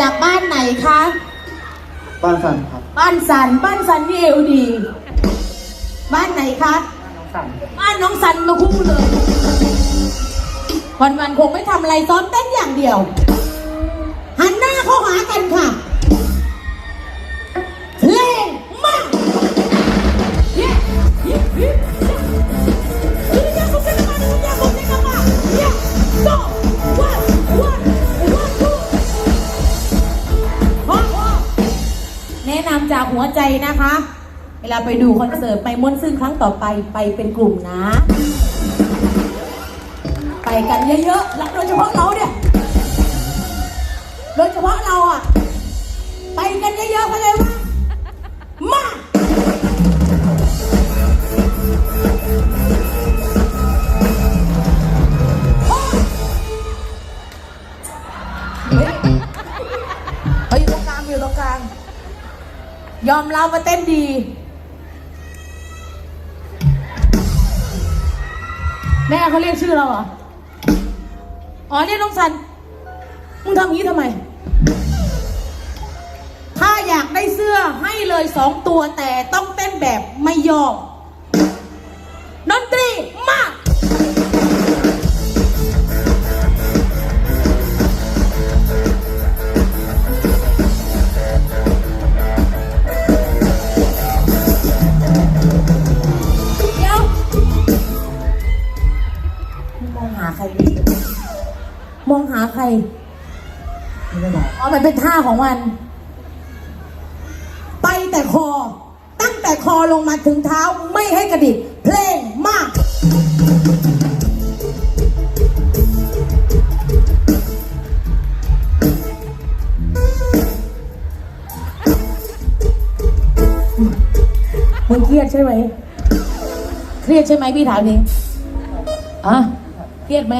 จากบ้านไหนคะ บ้านสันครับ บ้านสัน บ้านสันนี่เอวดี บ้านไหนคะน้องสันบ้านน้องสันมาคู่เลย วันวันๆคงไม่ทำอะไรซ้อมเต้นอย่างเดียว หันหน้าเข้าหากันค่ะ แนะนำจากหัวใจนะคะ เวลาไปดูคอนเสิร์ตไปม้วนซึ่งครั้งต่อไปไปเป็นกลุ่มนะ ไปกันเยอะๆ และโดยเฉพาะเราเนี่ย ยอมรับว่าเต้นดี แม่เขาเรียกชื่อเราเหรอ อ๋อเรียกน้องสัน มึงทำอย่างนี้ทำไม ถ้าอยากได้เสื้อให้เลยสองตัวแต่ต้องเต้นแบบไม่ยอม มองหาใครไม่ได้บอกอ๋อมันเป็นท่าของมัน ไปแต่คอ ตั้งแต่คอลงมาถึงเท้าไม่ให้กระดิกเพลงมาก มึงเครียดใช่ไหม เครียดใช่ไหมพี่ถามนี้อะเครียดไหม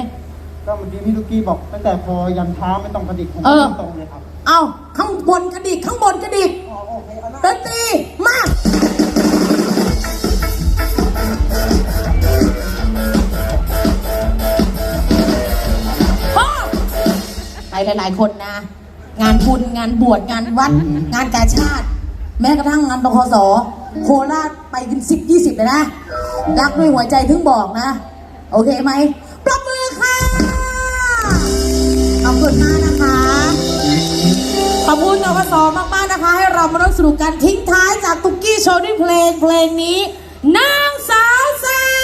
ก็เมื่อกี้พี่ลูกกี้บอกตั้งแต่พอยันเท้าไม่ต้องกระดิกผมเออ ตรงเลยครับเอาข้างบนกระดิกข้างบนกระดิกอ๋อโอเคเอาละดนตรีมา พ่อไปหลาย ๆ คนนะ งานบุญงานบวชงานวัด งานกาชาติ แม้กระทั่งงานบคสโคราชไปเป็นสิบยี่สิบเลยนะ รักด้วยหัวใจถึงบอกนะ โอเคไหม คุณมากนะคะ ขอบคุณนกสมากๆนะคะ ให้เรามาร่วมสนุกกันทิ้งท้ายจากตุกกี้โชว์ด้วยเพลงเพลงนี้ นางสาวแซ่